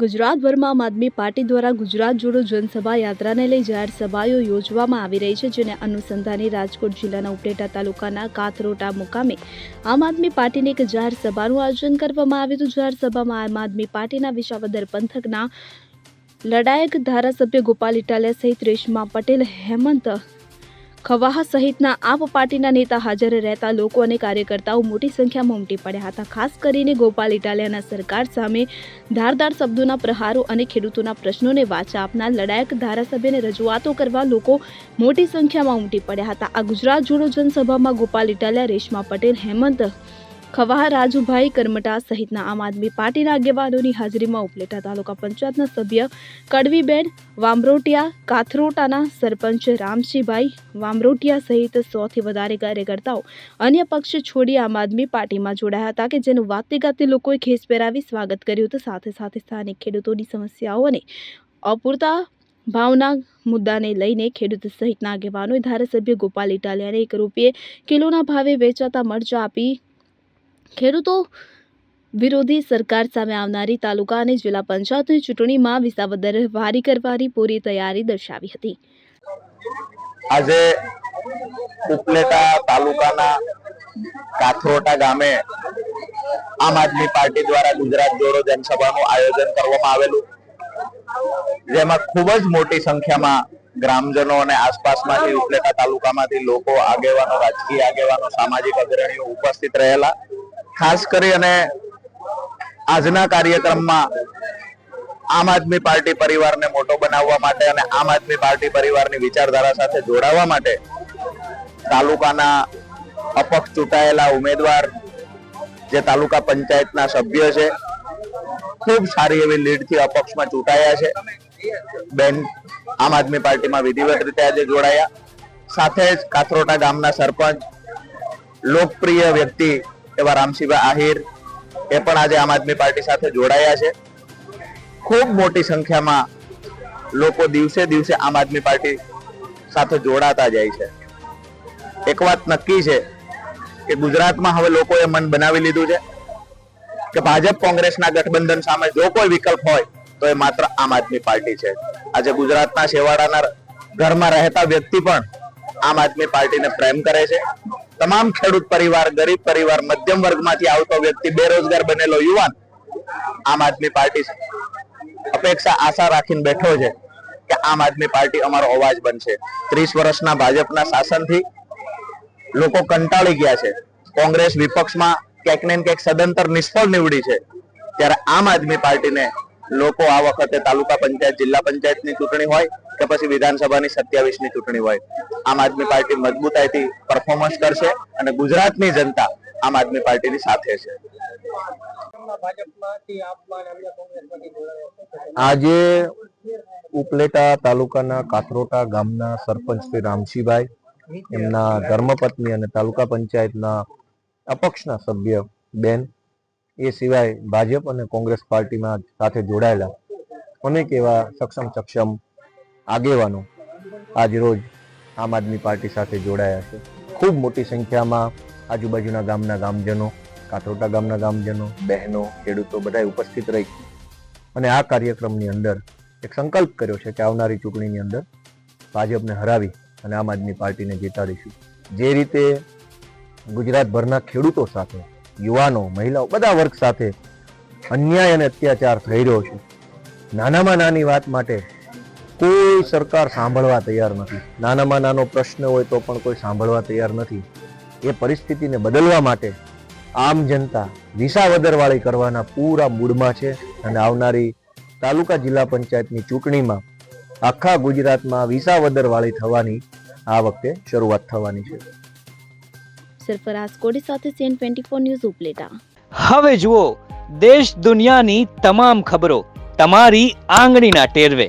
ગુજરાતભરમાં આમ આદમી પાર્ટી દ્વારા ગુજરાત જોડો જનસભા યાત્રાને લઈ જાહેર સભાઓ યોજવામાં આવી રહી છે, જેને અનુસંધાને રાજકોટ જિલ્લાના ઉપલેટા તાલુકાના કાથરોટા મુકામે આમ આદમી પાર્ટીની એક જાહેર સભાનું આયોજન કરવામાં આવ્યું હતું. જાહેર સભામાં આમ આદમી પાર્ટીના વિસાવદર પંથકના લડાયક ધારાસભ્ય ગોપાલ ઇટાલિયા સહિત રેશમા પટેલ, હેમંત ખવાહા સહિતના આપ પાર્ટીના નેતા હાજર રહેતા લોકો અને કાર્યકર્તાઓ મોટી સંખ્યામાં ઉમટી પડ્યા હતા. ખાસ કરીને ગોપાલ ઇટાલિયાના સરકાર સામે ધારદાર શબ્દોના પ્રહારો અને ખેડૂતોના પ્રશ્નોને વાચા આપનાર લડાયક ધારાસભ્યને રજૂઆતો કરવા લોકો મોટી સંખ્યામાં ઉમટી પડ્યા હતા. આ ગુજરાત જોડો જનસભામાં ગોપાલ ઇટાલિયા, રેશમા પટેલ, હેમંત ખવાહા રાજુભાઈ કરમટા સહિતના આમ આદમી પાર્ટીના આગેવાનોની હાજરીમાં ઉપલેટા તાલુકા પંચાયતના સભ્ય કડવીબેન વામરોટિયા, કાથરોટાના સરપંચ રામશીભાઈ વામરોટિયા સહિત સોથી વધારે કાર્યકર્તાઓ અન્ય પક્ષ છોડી આમ આદમી પાર્ટીમાં જોડાયા હતા કે જેનું વાતે ગાતે લોકોએ ખેસ પહેરાવી સ્વાગત કર્યું હતું. સાથે સાથે સ્થાનિક ખેડૂતોની સમસ્યાઓ અને અપૂરતા ભાવના મુદ્દાને લઈને ખેડૂત સહિતના આગેવાનોએ ધારાસભ્ય ગોપાલ ઇટાલિયાને એક રૂપિયે કિલોના ભાવે વેચાતા મરચા આપી ખેડૂતો વિરોધી સરકાર સામે આવનારી તાલુકા અને જિલ્લા પંચાયતની ચૂંટણીમાં વિસાવદર વારી કરવાની પૂરી તૈયારી દર્શાવી હતી. આજે ઉપલેટા તાલુકાના કાથરોટા ગામે આમ આદમી પાર્ટી દ્વારા ગુજરાત જોડો જનસભાનું આયોજન કરવામાં આવેલું. જેમાં ખૂબ જ મોટી સંખ્યામાં ગ્રામજનો અને આસપાસમાંથી ઉપલેટા તાલુકામાંથી લોકો આગેવાનો, રાજકીય આગેવાનો, સામાજિક અગ્રણીઓ ઉપસ્થિત રહેલા. ખાસ કરી અને આજના કાર્યક્રમમાં આમ આદમી પાર્ટી પરિવારને મોટો બનાવવા માટે અને આમ આદમી પાર્ટી પરિવારની વિચારધારા સાથે જોડાવા માટે તાલુકાના અપક્ષ ચૂંટાયેલા ઉમેદવાર જે તાલુકા પંચાયતના સભ્ય છે, ખૂબ સારી એવી લીડથી અપક્ષમાં ચૂંટાયા છે. બેન આમ આદમી પાર્ટીમાં વિધિવત રીતે આજે જોડાયા. સાથે જ કાથરોટા ગામના સરપંચ, લોકપ્રિય વ્યક્તિ એવા રામસિંહભાઈ આહિર એ પણ આજે આમ આદમી પાર્ટી સાથે જોડાયા છે. ખૂબ મોટી સંખ્યામાં લોકો દિવસે દિવસે આમ આદમી પાર્ટી સાથે જોડાતા જાય છે. એક વાત નક્કી છે કે ગુજરાતમાં હવે લોકોએ મન બનાવી લીધું છે કે ભાજપ કોંગ્રેસના ગઠબંધન સામે જો કોઈ વિકલ્પ હોય તો એ માત્ર આમ આદમી પાર્ટી છે. આજે ગુજરાતના છેવાડાના ઘરમાં રહેતા વ્યક્તિ પણ આમ આદમી પાર્ટીને પ્રેમ કરે છે. તમામ ખેડૂત પરિવાર, ગરીબ પરિવાર, મધ્યમ વર્ગમાંથી આવતો વ્યક્તિ બેરોજગાર બનેલો યુવાન આમ આદમી પાર્ટી અપેક્ષા આશા રાખીને બેઠો છે કે આમ આદમી પાર્ટી અમારો અવાજ બનશે. ત્રીસ વર્ષના ભાજપના શાસનથી લોકો કંટાળી ગયા છે. કોંગ્રેસ વિપક્ષમાં ક્યાંક ને ક્યાંક સદંતર નિષ્ફળ નીવડી છે. ત્યારે આમ આદમી પાર્ટીને લોકો આ વખતે તાલુકા પંચાયત, જિલ્લા પંચાયતની ચૂંટણી હોય કે પછી વિધાનસભાની સત્યાવીસની ચૂંટણી હોય, આમ આદમી પાર્ટી મજબૂતાઈથી પરફોર્મન્સ કરશે અને ગુજરાતની જનતા આમ આદમી પાર્ટીની સાથે છે. આજે ઉપલેટા તાલુકાના કાથરોટા ગામના સરપંચ શ્રી રામશીભાઈ એમના ધર્મપત્ની અને તાલુકા પંચાયતના અપક્ષના સભ્ય બેન, એ સિવાય ભાજપ અને કોંગ્રેસ પાર્ટીમાં સાથે જોડાયેલા અનેક એવા સક્ષમ સક્ષમ આગેવાનો આજરોજ આમ આદમી પાર્ટી સાથે જોડાયા છે. ખૂબ મોટી સંખ્યામાં આજુબાજુના ગામના ગામજનો, કાથરોટા ગામના ગામજનો, બહેનો, ખેડૂતો બધા ઉપસ્થિત રહી અને આ કાર્યક્રમની અંદર એક સંકલ્પ કર્યો છે કે આવનારી ચૂંટણીની અંદર ભાજપને હરાવી અને આમ આદમી પાર્ટીને જીતાડીશું. જે રીતે ગુજરાતભરના ખેડૂતો સાથે, યુવાનો, મહિલાઓ, બધા વર્ગ સાથે અન્યાય અને અત્યાચાર થઈ રહ્યો છે. નાનામાં નાની વાત માટે કોઈ સરકાર સાંભળવા તૈયાર નથી. નાનામાં નાનો પ્રશ્ન હોય તો પણ કોઈ સાંભળવા તૈયાર નથી. એ પરિસ્થિતિને બદલવા માટે આમ જનતા વિસાવદરવાળી કરવાના પૂરા મૂડમાં છે અને આવનારી તાલુકા જિલ્લા પંચાયતની ચૂંટણીમાં આખા ગુજરાતમાં વિસાવદરવાળી થવાની આ વખતે શરૂઆત થવાની છે. સરફરાઝ કોડી સાથે CN twenty four news Upleta. હવે જુઓ દેશ દુનિયાની તમામ ખબરો તમારી આંગળીના ટેરવે.